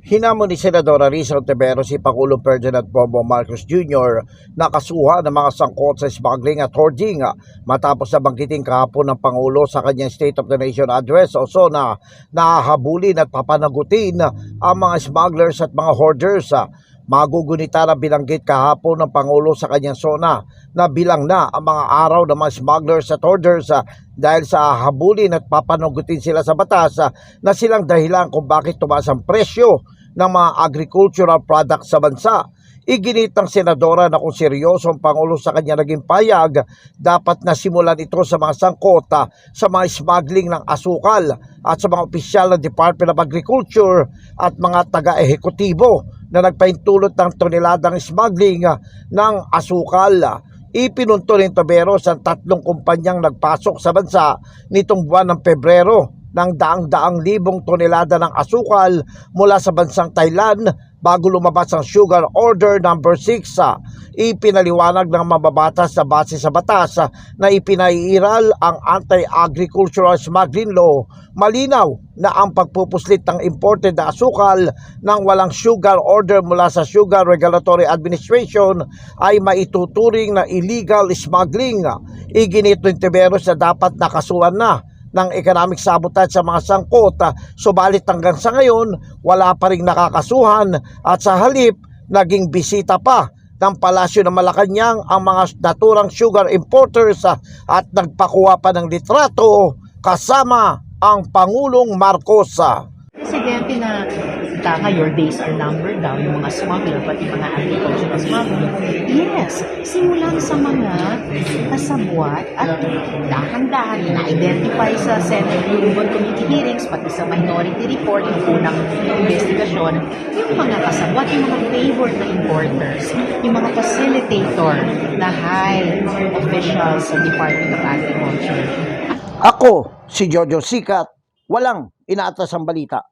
Hinamon ni Senadora Risa Ontiveros si Pangulong Ferdinand Bongbong Marcos Jr. na kasuhan ng mga sangkot sa smuggling at hoarding matapos na banggitin kahapon ng Pangulo sa kanyang State of the Nation address o so na nahahabulin at papanagutin ang mga smugglers at mga hoarders. Magugunita na binanggit kahapon ng Pangulo sa kanyang sona na bilang na ang mga araw ng mga smugglers at hoarders ah, dahil sa habulin at papanagutin sila sa batas ah, na silang dahilan kung bakit tumaas ang presyo ng mga agricultural products sa bansa. Iginit ng senadora na kung seryoso ang Pangulo sa kanya naging payag, dapat na simulan ito sa mga sangkota sa mga smuggling ng asukal at sa mga opisyal ng Department of Agriculture at mga taga-ehekutibo na nagpaintulot ng toneladang smuggling ng asukal. Ipinunto ni Taberos ang tatlong kumpanyang nagpasok sa bansa nitong buwan ng Pebrero ng daang-daang libong tonelada ng asukal mula sa bansang Thailand bago lumabas ang Sugar Order number 6. Ipinaliwanag ng mababatas sa base sa batas na ipinaiiral ang Anti-Agricultural Smuggling Law. Malinaw na ang pagpupuslit ng imported na asukal ng walang sugar order mula sa Sugar Regulatory Administration ay maituturing na illegal smuggling. Iginit ng Tiberos na dapat nakasuhan na ng economic sabotage sa mga sangkot. Subalit hanggang sa ngayon, wala pa rin nakakasuhan at sa halip, naging bisita pa ng Palasyo ng Malacanang ang mga naturang sugar importers ah, at nagpakuha pa ng litrato kasama ang Pangulong Marcos. Presidente na tama, your days are numbered daw, yung mga smuggler, pati mga agricultural smuggler. Yes, simulan sa mga kasabwat at dahan-dahan na-identify sa Senate Human Committee hearings, pati sa minority report, yung unang investigasyon, yung mga kasabwat, yung mga favored na importers, yung mga facilitator na high officials sa Department of Agriculture. Ako, si Jojo Sikat, walang inaatas ang balita.